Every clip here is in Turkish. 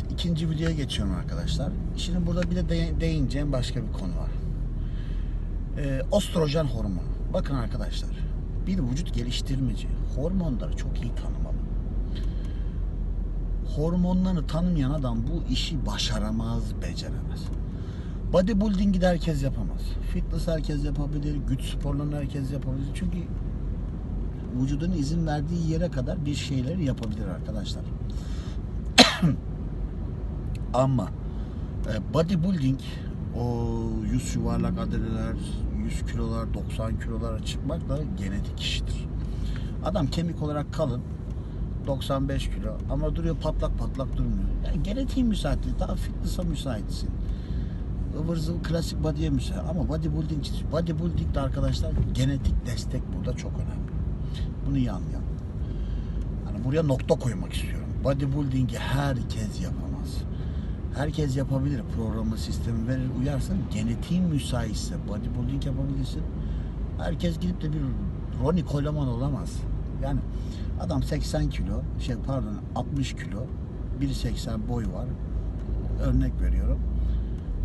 Şimdi ikinci videoya geçiyorum arkadaşlar. Şimdi burada bir de de- değineceğim başka bir konu var. Ee, ostrojen hormonu. Bakın arkadaşlar. Bir vücut geliştirmeci hormonları çok iyi tanımalı. Hormonlarını tanımayan adam bu işi başaramaz, beceremez. Bodybuilding'i de herkes yapamaz. Fitness herkes yapabilir, güç sporlarını herkes yapabilir. Çünkü vücudun izin verdiği yere kadar bir şeyleri yapabilir arkadaşlar. Ama e, bodybuilding o 100 yuvarlak adeleler, 100 kilolar, 90 kilolara çıkmak da genetik işidir. Adam kemik olarak kalın, 95 kilo ama duruyor patlak patlak durmuyor. Yani genetiğin müsait değil, daha fitness'a müsaitsin. ıvır zıvır klasik body'ye müsait ama bodybuilding bodybuilding de arkadaşlar genetik destek burada çok önemli. Bunu iyi anlayalım. Hani buraya nokta koymak istiyorum. Bodybuilding'i herkes yapamaz. Herkes yapabilir. Programı, sistemi verir, uyarsın. Genetiğin müsaitse bodybuilding yapabilirsin. Herkes gidip de bir Ronnie Coleman olamaz. Yani adam 80 kilo, şey pardon 60 kilo, 1.80 boy var. Örnek veriyorum.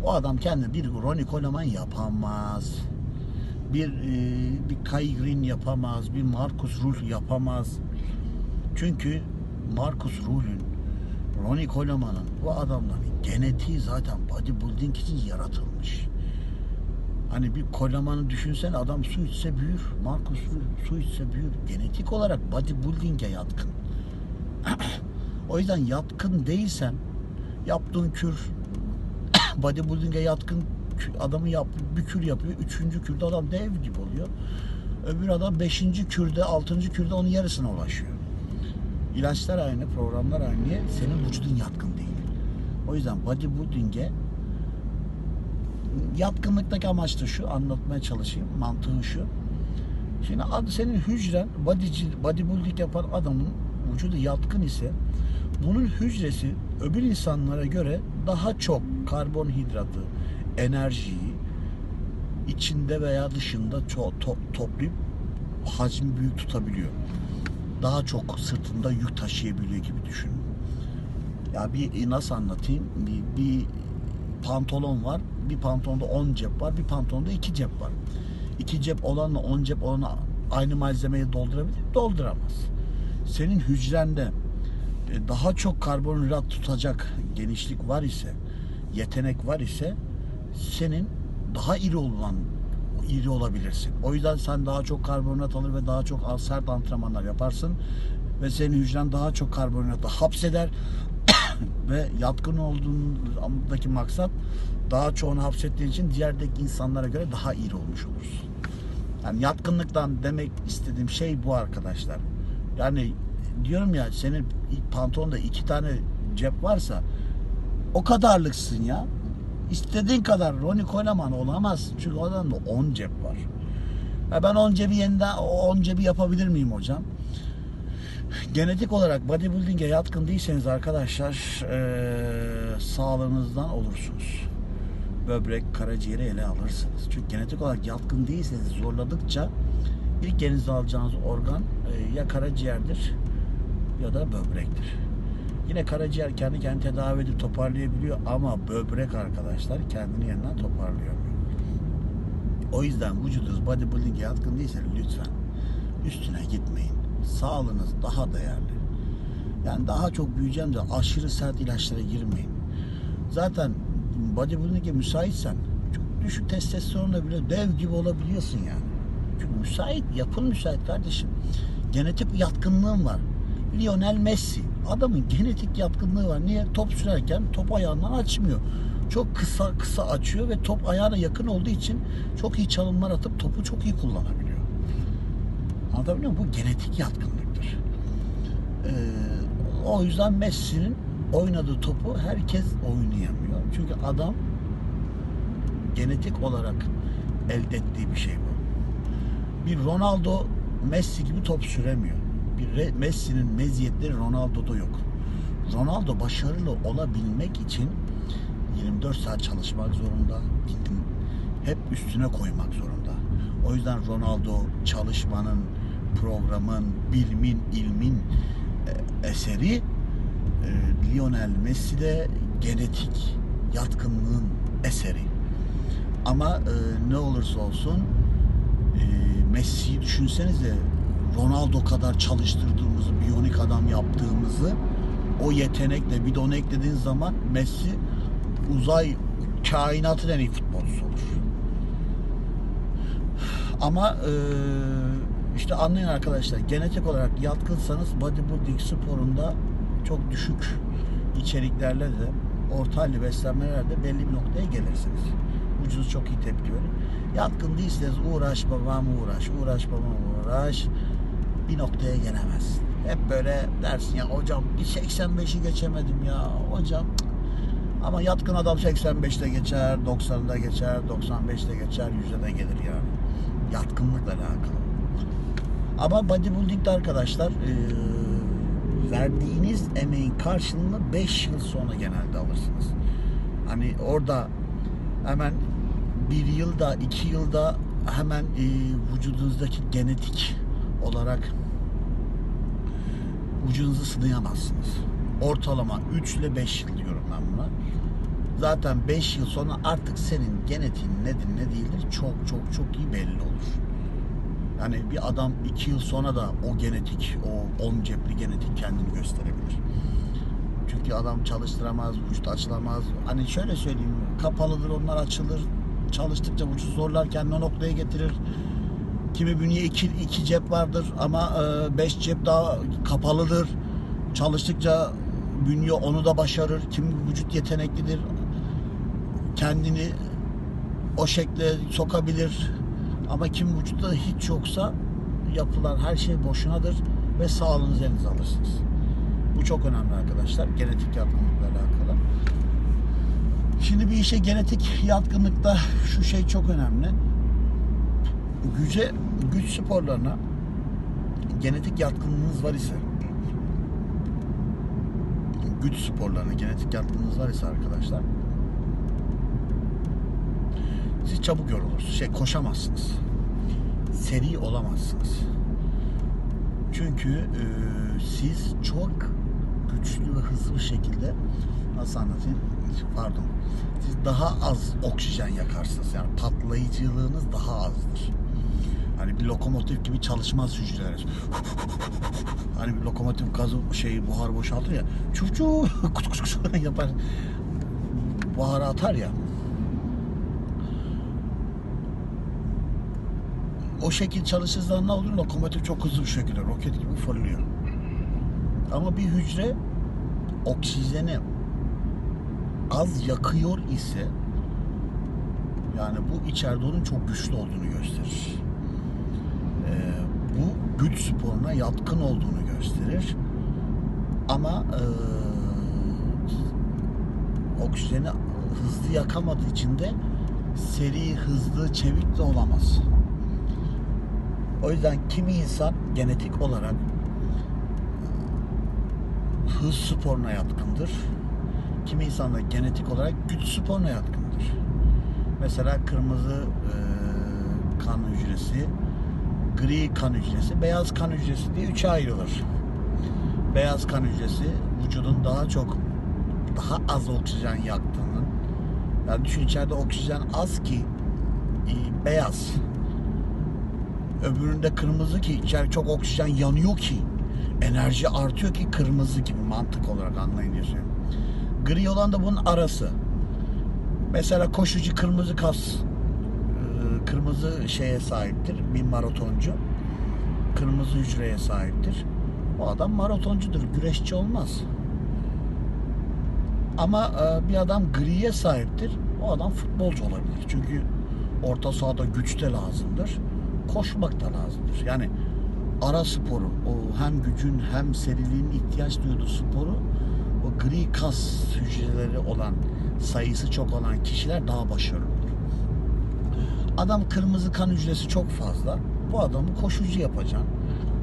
O adam kendine bir Ronnie Coleman yapamaz. Bir e, bir Kai Green yapamaz, bir Marcus Ruhl yapamaz. Çünkü Marcus Ruhl'ün, Ronnie Coleman'ın bu adamların genetiği zaten bodybuilding için yaratılmış. Hani bir Coleman'ı düşünsene adam su içse büyür. Marcus Ruhl su içse büyür. Genetik olarak bodybuilding'e yatkın. o yüzden yatkın değilsen yaptığın kür bodybuilding'e yatkın adamı yap, bir kür yapıyor. Üçüncü kürde adam dev gibi oluyor. Öbür adam beşinci kürde, altıncı kürde onun yarısına ulaşıyor. İlaçlar aynı, programlar aynı. Senin vücudun yatkın değil. O yüzden bodybuilding'e yatkınlıktaki amaç da şu, anlatmaya çalışayım. Mantığı şu. Şimdi senin hücren bodyci, bodybuilding yapan adamın vücudu yatkın ise bunun hücresi öbür insanlara göre daha çok karbonhidratı, enerjiyi içinde veya dışında ço- to- toplayıp hacmi büyük tutabiliyor. Daha çok sırtında yük taşıyabiliyor gibi düşünün. Ya bir nasıl anlatayım? Bir, bir pantolon var. Bir pantolonda 10 cep var. Bir pantolonda 2 cep var. 2 cep olanla 10 cep olanı aynı malzemeyi doldurabilir mi? Dolduramaz. Senin hücrende e, daha çok karbonhidrat tutacak genişlik var ise, yetenek var ise senin daha iri olan iri olabilirsin. O yüzden sen daha çok karbonhidrat alır ve daha çok az sert antrenmanlar yaparsın ve senin hücren daha çok karbonhidratı hapseder ve yatkın olduğundaki maksat daha çoğunu hapsettiğin için diğerdeki insanlara göre daha iri olmuş olursun. Yani yatkınlıktan demek istediğim şey bu arkadaşlar. Yani diyorum ya senin pantolonda iki tane cep varsa o kadarlıksın ya. İstediğin kadar Ronnie Coleman olamaz. Çünkü adamda 10 cep var. Ya ben 10 cebi yeniden 10 cebi yapabilir miyim hocam? Genetik olarak bodybuilding'e yatkın değilseniz arkadaşlar eee, sağlığınızdan olursunuz. Böbrek, karaciğeri ele alırsınız. Çünkü genetik olarak yatkın değilseniz zorladıkça ilk elinize alacağınız organ eee, ya karaciğerdir ya da böbrektir. Yine karaciğer kendi kendini tedavi edip toparlayabiliyor ama böbrek arkadaşlar kendini yeniden toparlayamıyor. O yüzden vücudunuz bodybuilding'e yatkın değilse lütfen üstüne gitmeyin. Sağlığınız daha değerli. Yani daha çok büyüyeceğim de aşırı sert ilaçlara girmeyin. Zaten bodybuilding'e müsaitsen çok düşük testosteronla bile dev gibi olabiliyorsun yani. Çünkü müsait, yapın müsait kardeşim. Genetik yatkınlığın var. Lionel Messi. Adamın genetik yatkınlığı var. Niye? Top sürerken top ayağından açmıyor. Çok kısa kısa açıyor ve top ayağına yakın olduğu için çok iyi çalımlar atıp topu çok iyi kullanabiliyor. Anlatabiliyor muyum? Bu genetik yatkınlıktır. Ee, o yüzden Messi'nin oynadığı topu herkes oynayamıyor. Çünkü adam genetik olarak elde ettiği bir şey bu. Bir Ronaldo Messi gibi top süremiyor. Bir Messi'nin meziyetleri Ronaldo'da yok. Ronaldo başarılı olabilmek için 24 saat çalışmak zorunda. Hep üstüne koymak zorunda. O yüzden Ronaldo çalışmanın, programın, bilimin, ilmin e, eseri e, Lionel Messi de genetik yatkınlığın eseri. Ama e, ne olursa olsun e, Messi'yi düşünsenize Ronaldo kadar çalıştırdığımızı, biyonik adam yaptığımızı o yetenekle bir de onu eklediğin zaman Messi uzay kainatın en iyi futbolcusu olur. Ama e, işte anlayın arkadaşlar genetik olarak yatkınsanız bodybuilding sporunda çok düşük içeriklerle de orta halli beslenmelerle belli bir noktaya gelirsiniz. Vücudunuz çok iyi tepki verir. Yatkın değilseniz uğraş babam uğraş, uğraş babam uğraş bir noktaya gelemezsin. Hep böyle dersin ya hocam bir 85'i geçemedim ya hocam ama yatkın adam 85'te geçer, 90'da geçer, 95'te geçer, 100'e de gelir yani. Yatkınlıkla alakalı. Ama bodybuilding'de arkadaşlar eee, verdiğiniz emeğin karşılığını 5 yıl sonra genelde alırsınız. Hani orada hemen bir yılda, iki yılda hemen eee, vücudunuzdaki genetik olarak vücudunuzu sınayamazsınız. Ortalama 3 ile 5 yıl diyorum ben buna. Zaten 5 yıl sonra artık senin genetiğin nedir ne değildir çok çok çok iyi belli olur. Yani bir adam 2 yıl sonra da o genetik, o 10 cepli genetik kendini gösterebilir. Çünkü adam çalıştıramaz, vücut açılamaz. Hani şöyle söyleyeyim, kapalıdır onlar açılır. Çalıştıkça vücut zorlar kendini o noktaya getirir. Kimi bünye iki, iki cep vardır ama e, beş cep daha kapalıdır. Çalıştıkça bünye onu da başarır. Kimi vücut yeteneklidir. Kendini o şekle sokabilir. Ama kim vücutta hiç yoksa yapılan her şey boşunadır ve sağlığınızı elinize alırsınız. Bu çok önemli arkadaşlar. Genetik yatkınlıkla alakalı. Şimdi bir işe genetik yatkınlıkta şu şey çok önemli. Güce, güç sporlarına genetik yatkınlığınız var ise güç sporlarına genetik yatkınlığınız var ise arkadaşlar siz çabuk yorulursunuz. Şey koşamazsınız. Seri olamazsınız. Çünkü e, siz çok güçlü ve hızlı bir şekilde nasıl anlatayım? Pardon. Siz daha az oksijen yakarsınız. Yani patlayıcılığınız daha azdır. Hani bir lokomotif gibi çalışmaz hücreler. Hani bir lokomotif gazı şeyi buhar boşaltır ya. Çuf çuf kuş kuş yapar. Buharı atar ya. o şekil çalışırsa ne olur? Lokomotif çok hızlı bir şekilde roket gibi fırlıyor. Ama bir hücre oksijeni az yakıyor ise yani bu içeride onun çok güçlü olduğunu gösterir. Ee, bu güç sporuna yatkın olduğunu gösterir. Ama e, oksijeni hızlı yakamadığı için de seri, hızlı, çevik de olamaz. O yüzden kimi insan genetik olarak hız sporuna yatkındır. Kimi insan da genetik olarak güç sporuna yatkındır. Mesela kırmızı e, kan hücresi, gri kan hücresi, beyaz kan hücresi diye üçe ayrılır. Beyaz kan hücresi vücudun daha çok daha az oksijen yaktığının yani düşün içeride oksijen az ki e, beyaz öbüründe kırmızı ki içeri çok oksijen yanıyor ki enerji artıyor ki kırmızı gibi mantık olarak anlayın diye. Gri olan da bunun arası. Mesela koşucu kırmızı kas kırmızı şeye sahiptir bir maratoncu. Kırmızı hücreye sahiptir. O adam maratoncudur. Güreşçi olmaz. Ama e, bir adam griye sahiptir. O adam futbolcu olabilir. Çünkü orta sahada güç de lazımdır koşmak da lazımdır. Yani ara sporu, o hem gücün hem seriliğin ihtiyaç duyduğu sporu o gri kas hücreleri olan sayısı çok olan kişiler daha başarılı. Adam kırmızı kan hücresi çok fazla. Bu adamı koşucu yapacaksın.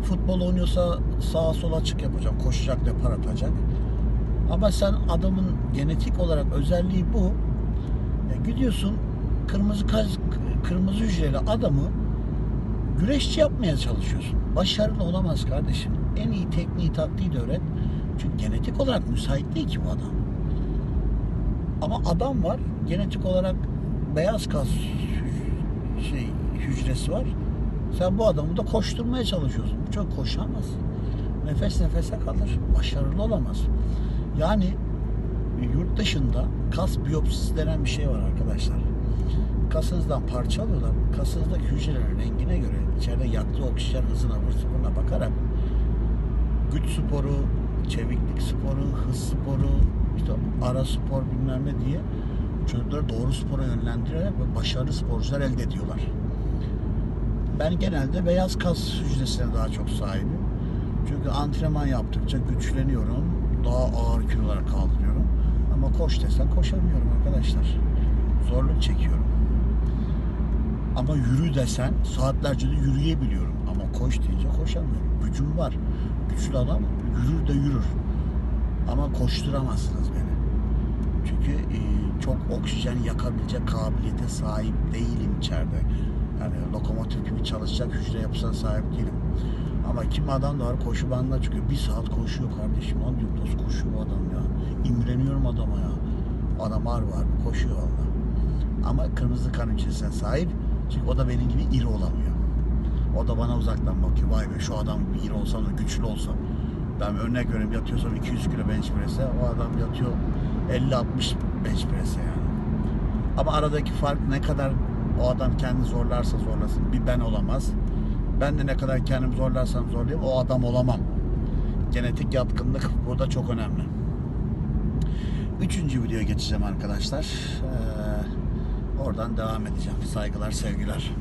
Futbol oynuyorsa sağa sola açık yapacaksın. Koşacak, depar atacak. Ama sen adamın genetik olarak özelliği bu. Ya gidiyorsun kırmızı kas, kırmızı hücreli adamı güreşçi yapmaya çalışıyorsun. Başarılı olamaz kardeşim. En iyi tekniği taktiği de öğret. Çünkü genetik olarak müsait değil ki bu adam. Ama adam var genetik olarak beyaz kas şey hücresi var. Sen bu adamı da koşturmaya çalışıyorsun. Bu çok koşamaz. Nefes nefese kalır. Başarılı olamaz. Yani yurt dışında kas biyopsisi denen bir şey var arkadaşlar. Kasınızdan parça alıyorlar. Kasınızdaki hücrelerin rengine göre içeride yaktığı oksijen hızına, vır sıfırına bakarak güç sporu, çeviklik sporu, hız sporu, işte ara spor bilmem ne diye çocukları doğru spora yönlendirerek ve başarılı sporcular elde ediyorlar. Ben genelde beyaz kas hücresine daha çok sahibim. Çünkü antrenman yaptıkça güçleniyorum. Daha ağır kilolar kaldırıyorum. Ama koş desen koşamıyorum arkadaşlar. Zorluk çekiyorum. Ama yürü desen saatlerce de yürüyebiliyorum. Ama koş deyince koşamıyorum. Gücüm var. Güçlü adam yürür de yürür. Ama koşturamazsınız beni. Çünkü e, çok oksijen yakabilecek kabiliyete sahip değilim içeride. Yani lokomotif gibi çalışacak hücre yapısına sahip değilim. Ama kim adam da var koşu bandına çıkıyor. Bir saat koşuyor kardeşim. Lan diyorum nasıl koşuyor bu adam ya. İmreniyorum adama ya. Adam var var koşuyor valla. Ama kırmızı kan hücresine sahip. Çünkü o da benim gibi iri olamıyor. O da bana uzaktan bakıyor. Vay be şu adam bir iri olsam da güçlü olsam. Ben örnek veriyorum yatıyorsam 200 kilo bench press'e. O adam yatıyor 50-60 bench yani. Ama aradaki fark ne kadar o adam kendini zorlarsa zorlasın. Bir ben olamaz. Ben de ne kadar kendimi zorlarsam zorlayayım o adam olamam. Genetik yatkınlık burada çok önemli. Üçüncü videoya geçeceğim arkadaşlar. Ee, oradan devam edeceğim. Saygılar, sevgiler.